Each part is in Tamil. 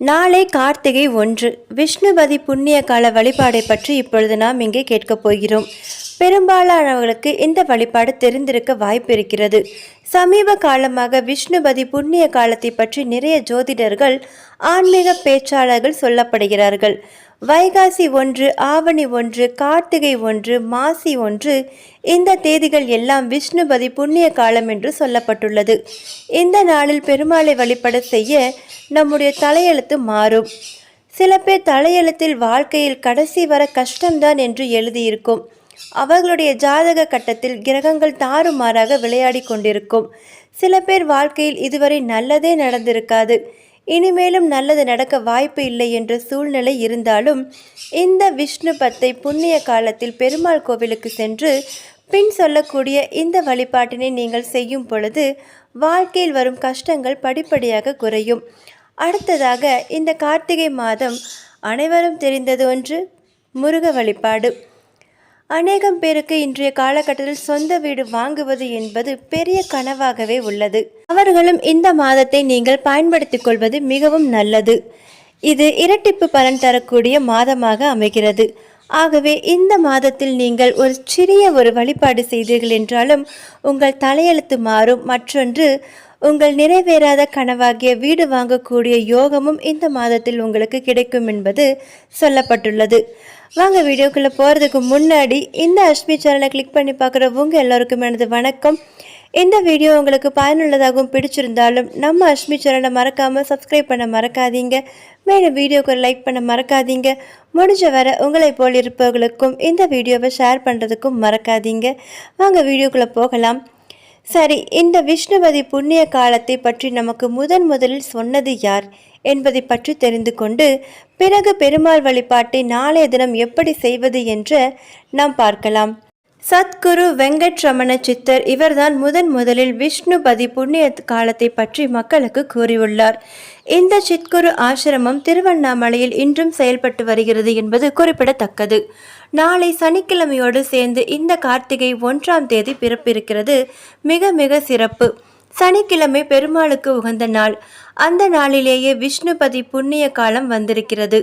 நாளை கார்த்திகை ஒன்று. விஷ்ணுபதி புண்ணிய கால வழிபாடை பற்றி இப்பொழுது நாம் இங்கே கேட்கப் போகிறோம். பெரும்பாலானவர்களுக்கு இந்த வழிபாடு தெரிந்திருக்க வாய்ப்பு இருக்கிறது. சமீப காலமாக விஷ்ணுபதி புண்ணிய காலத்தை பற்றி நிறைய ஜோதிடர்கள் ஆன்மீக பேச்சாளர்கள் சொல்லப்படுகிறார்கள். வைகாசி ஒன்று ஆவணி ஒன்று கார்த்திகை ஒன்று மாசி ஒன்று. இந்த தேதிகள் எல்லாம் விஷ்ணுபதி புண்ணிய காலம் என்று சொல்லப்பட்டுள்ளது. இந்த நாளில் பெருமாளை வழிபட செய்ய நம்முடைய தலையெழுத்து மாறும். சில பேர் தலையெழுத்தில் வாழ்க்கையில் கடைசி வர கஷ்டம்தான் என்று எழுதியிருக்கும். அவர்களுடைய ஜாதக கட்டத்தில் கிரகங்கள் தாறுமாறாக விளையாடி கொண்டிருக்கும். சில பேர் வாழ்க்கையில் இதுவரை நல்லதே நடந்திருக்காது. இனிமேலும் நல்லது நடக்க வாய்ப்பு இல்லை என்ற சூழ்நிலை இருந்தாலும் இந்த விஷ்ணு பத்தை புண்ணிய காலத்தில் பெருமாள் கோவிலுக்கு சென்று பின் சொல்லக்கூடிய இந்த வழிபாட்டினை நீங்கள் செய்யும் பொழுது வாழ்க்கையில் வரும் கஷ்டங்கள் படிப்படியாக குறையும். அடுத்ததாக இந்த கார்த்திகை மாதம் அனைவரும் தெரிந்தது ஒன்று முருக வழிபாடு. அநேகம் பேருக்கு இன்றைய காலகட்டத்தில் சொந்த வீடு வாங்குவது என்பது பெரிய கனவாகவே உள்ளது. அவர்களும் இந்த மாதத்தை நீங்கள் பயன்படுத்திக் கொள்வது மிகவும் நல்லது. இது இரட்டிப்பு பலன் தரக்கூடிய மாதமாக அமைகிறது. ஆகவே இந்த மாதத்தில் நீங்கள் ஒரு சிறிய ஒரு வழிபாடு செய்தீர்கள் என்றாலும் உங்கள் தலையெழுத்து மாறும். மற்றொன்று உங்கள் நிறைவேறாத கனவாகிய வீடு வாங்கக்கூடிய யோகமும் இந்த மாதத்தில் உங்களுக்கு கிடைக்கும் என்பது சொல்லப்பட்டுள்ளது. வாங்க வீடியோக்குள்ளே போகிறதுக்கு முன்னாடி இந்த அஷ்மி சேனலை கிளிக் பண்ணி பார்க்குறவங்க எல்லோருக்கும் எனது வணக்கம். இந்த வீடியோ உங்களுக்கு பயனுள்ளதாகவும் பிடிச்சிருந்தாலும் நம்ம அஷ்மி சேனலை மறக்காமல் சப்ஸ்கிரைப் பண்ண மறக்காதீங்க. மேலும் வீடியோக்கு லைக் பண்ண மறக்காதீங்க. முடிஞ்ச வர உங்களை போல் இருப்பவர்களுக்கும் இந்த வீடியோவை ஷேர் பண்ணுறதுக்கும் மறக்காதீங்க. வாங்க வீடியோக்குள்ளே போகலாம். சரி இந்த விஷ்ணுபதி புண்ணிய காலத்தை பற்றி நமக்கு முதன் முதலில் சொன்னது யார் என்பதை பற்றி தெரிந்து கொண்டு பிறகு பெருமாள் வழிபாட்டை நாளைய தினம் எப்படி செய்வது என்று நாம் பார்க்கலாம். சத்குரு வெங்கட்ரமண சித்தர் இவர்தான் முதன் முதலில் விஷ்ணுபதி புண்ணிய காலத்தை பற்றி மக்களுக்கு கூறியுள்ளார். இந்த சித்குரு ஆசிரமம் திருவண்ணாமலையில் இன்றும் செயல்பட்டு வருகிறது என்பது குறிப்பிடத்தக்கது. நாளை சனிக்கிழமையோடு சேர்ந்து இந்த கார்த்திகை ஒன்றாம் தேதி பிறப்பிருக்கிறது. மிக மிக சிறப்பு. சனிக்கிழமை பெருமாளுக்கு உகந்த நாள். அந்த நாளிலேயே விஷ்ணுபதி புண்ணிய காலம் வந்திருக்கிறது.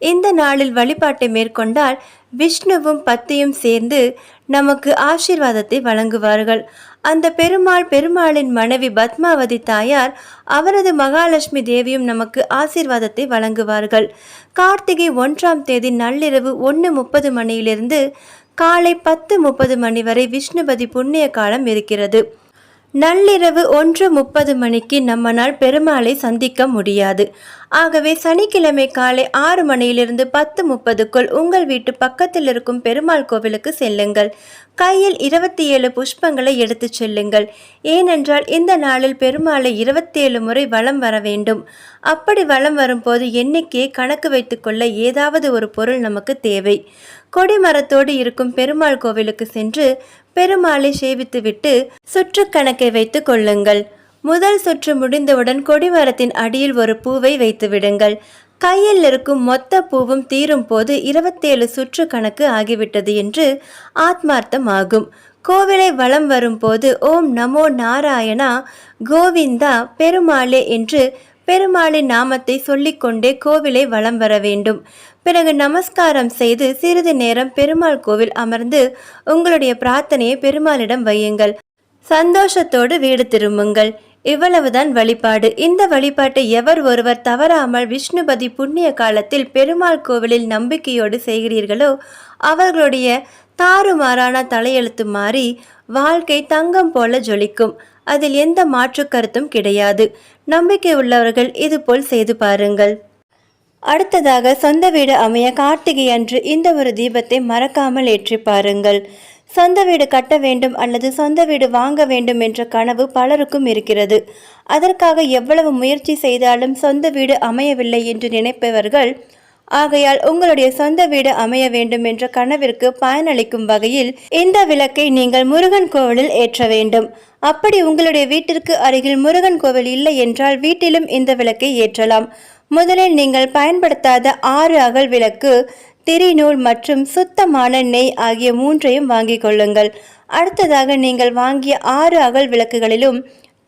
இந்த நாளில் வழிபாட்டை மேற்கொண்டால் விஷ்ணுவும் பத்தியும் சேர்ந்து நமக்கு ஆசீர்வாதத்தை வழங்குவார்கள். அந்த பெருமாள் பெருமாளின் மனைவி பத்மாவதி தாயார் அவரது மகாலட்சுமி தேவியும் நமக்கு ஆசீர்வாதத்தை வழங்குவார்கள். கார்த்திகை ஒன்றாம் தேதி நள்ளிரவு ஒன்று முப்பது மணியிலிருந்து காலை பத்து முப்பது மணி வரை விஷ்ணுபதி புண்ணிய காலம் இருக்கிறது. நள்ளிரவு ஒன்று முப்பது மணிக்கு நம்மனால் பெருமாளை சந்திக்க முடியாது. ஆகவே சனிக்கிழமை காலை ஆறு மணியிலிருந்து பத்து முப்பதுக்குள் உங்கள் வீட்டு பக்கத்தில் இருக்கும் பெருமாள் கோவிலுக்கு செல்லுங்கள். கையில் இருபத்தி ஏழு புஷ்பங்களை எடுத்துச் செல்லுங்கள். ஏனென்றால் இந்த நாளில் பெருமாளை இருபத்தி ஏழு முறை வலம் வர வேண்டும். அப்படி வலம் வரும்போது எண்ணிக்கையை கணக்கு வைத்துக்கொள்ள ஏதாவது ஒரு பொருள் நமக்கு தேவை. கொடிமரத்தோடு இருக்கும் பெருமாள் கோவிலுக்கு சென்று பெருமாளை சேவித்துவிட்டு சுற்று கணக்கை வைத்து கொள்ளுங்கள். முதல் சுற்று முடிந்தவுடன் கொடிமரத்தின் அடியில் ஒரு பூவை வைத்து விடுங்கள் கையில் இருக்கும் மொத்த பூவும் தீரும் போது இருபத்தேழு சுற்று கணக்கு ஆகிவிட்டது என்று ஆத்மார்த்தமாகும் கோவிலை வலம் வரும்போது ஓம் நமோ நாராயணா கோவிந்தா பெருமாளே என்று பெருமாளின் நாமத்தை சொல்லிக்கொண்டே கோவிலை வலம் வர வேண்டும். பிறகு நமஸ்காரம் செய்து சிறிது நேரம் பெருமாள் கோவில் அமர்ந்து உங்களுடைய பிரார்த்தனையை பெருமாளிடம் வையுங்கள். சந்தோஷத்தோடு வீடு திரும்புங்கள். இவ்வளவுதான் வழிபாடு. இந்த வழிபாட்டை எவர் ஒருவர் தவறாமல் விஷ்ணுபதி புண்ணிய காலத்தில் பெருமாள் கோவிலில் நம்பிக்கையோடு செய்கிறீர்களோ அவர்களுடைய தாறுமாறான தலையெழுத்து மாறி வாழ்க்கை தங்கம் போல ஜொலிக்கும். அதில் எந்த மாற்று கருத்தும் கிடையாது. நம்பிக்கை உள்ளவர்கள் இதுபோல் செய்து பாருங்கள். அடுத்ததாக சொந்த வீடு அமைய கார்த்திகை அன்று இந்த ஒரு தீபத்தை மறக்காமல் ஏற்றி பாருங்கள். சொந்த வீடு கட்ட வேண்டும் அல்லது சொந்த வீடு வாங்க வேண்டும் என்ற கனவு பலருக்கும் இருக்கிறது. அதற்காக எவ்வளவு முயற்சி செய்தாலும் சொந்த வீடு அமையவில்லை என்று நினைப்பவர்கள் ஆகையால் உங்களுடைய சொந்த வீடு அமைய வேண்டும் என்ற கனவிற்கு பயனளிக்கும் வகையில் இந்த விளக்கை நீங்கள் முருகன் கோவிலில் ஏற்ற வேண்டும். அப்படி உங்களுடைய வீட்டிற்கு அருகில் முருகன் கோவில் இல்லை என்றால் வீட்டிலும் இந்த விளக்கை ஏற்றலாம். முதலில் நீங்கள் பயன்படுத்தாத ஆறு அகல் விளக்கு திரிநூல் மற்றும் சுத்தமான நெய் ஆகிய மூன்றையும் வாங்கிக் கொள்ளுங்கள். அடுத்ததாக நீங்கள் வாங்கிய ஆறு அகல் விளக்குகளிலும்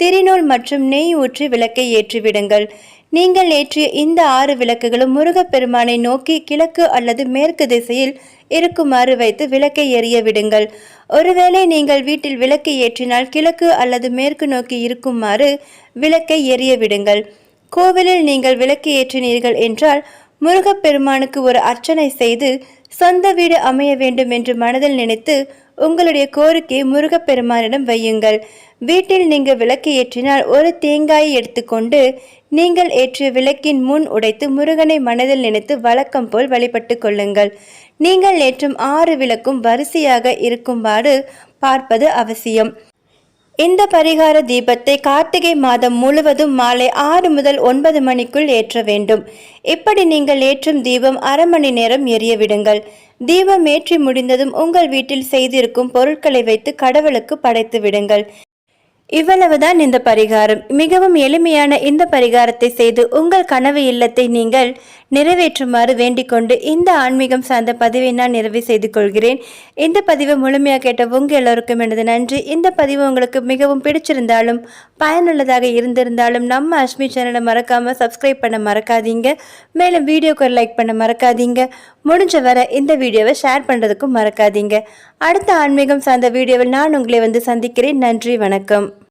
திரிநூல் மற்றும் நெய் ஊற்றி விளக்கை ஏற்றிவிடுங்கள். நீங்கள் ஏற்றிய இந்த ஆறு விளக்குகளும் முருகப்பெருமானை நோக்கி கிழக்கு அல்லது மேற்கு திசையில் இருக்குமாறு வைத்து விளக்கை எரிய விடுங்கள். ஒருவேளை நீங்கள் வீட்டில் விளக்கை ஏற்றினால் கிழக்கு அல்லது மேற்கு நோக்கி இருக்குமாறு விளக்கை எரிய விடுங்கள். கோவிலில் நீங்கள் விளக்கு ஏற்றினீர்கள் என்றால் முருகப்பெருமானுக்கு ஒரு அர்ச்சனை செய்து சொந்த வீடு அமைய வேண்டும் என்று மனதில் நினைத்து உங்களுடைய கோரிக்கையை முருகப்பெருமானிடம் வையுங்கள். வீட்டில் நீங்கள் விளக்கு ஏற்றினால் ஒரு தேங்காயை எடுத்துக்கொண்டு நீங்கள் ஏற்றிய விளக்கின் முன் உடைத்து முருகனை மனதில் நினைத்து வழக்கம் போல் வழிபட்டு கொள்ளுங்கள். நீங்கள் ஏற்றும் ஆறு விளக்கும் வரிசையாக இருக்கும்பாடு பார்ப்பது அவசியம். இந்த பரிகார தீபத்தை கார்த்திகை மாதம் முழுவதும் மாலை ஆறு முதல் ஒன்பது மணிக்குள் ஏற்ற வேண்டும். இப்படி நீங்கள் ஏற்றும் தீபம் அரை மணி நேரம் எரிய விடுங்கள். தீபம் ஏற்றி முடிந்ததும் உங்கள் வீட்டில் செய்திருக்கும் பொருட்களை வைத்து கடவுளுக்கு படைத்து விடுங்கள். இவ்வளவுதான் இந்த பரிகாரம். மிகவும் எளிமையான இந்த பரிகாரத்தை செய்து உங்கள் கனவு இல்லத்தை நீங்கள் நிறைவேற்றுமாறு வேண்டிக்கொண்டு இந்த ஆன்மீகம் சார்ந்த பதிவை நான் நிறைவு செய்து கொள்கிறேன். இந்த பதிவை முழுமையாக கேட்ட உங்கள் எல்லோருக்கும் எனது நன்றி. இந்த பதிவு உங்களுக்கு மிகவும் பிடிச்சிருந்தாலும் பயனுள்ளதாக இருந்திருந்தாலும் நம்ம அஷ்மி சேனலை மறக்காமல் சப்ஸ்கிரைப் பண்ண மறக்காதீங்க. மேலும் வீடியோக்கு லைக் பண்ண மறக்காதீங்க. முடிஞ்ச வரை இந்த வீடியோவை ஷேர் பண்ணுறதுக்கும் மறக்காதீங்க. அடுத்த ஆன்மீகம் சார்ந்த வீடியோவில் நான் உங்களை வந்து சந்திக்கிறேன். நன்றி வணக்கம்.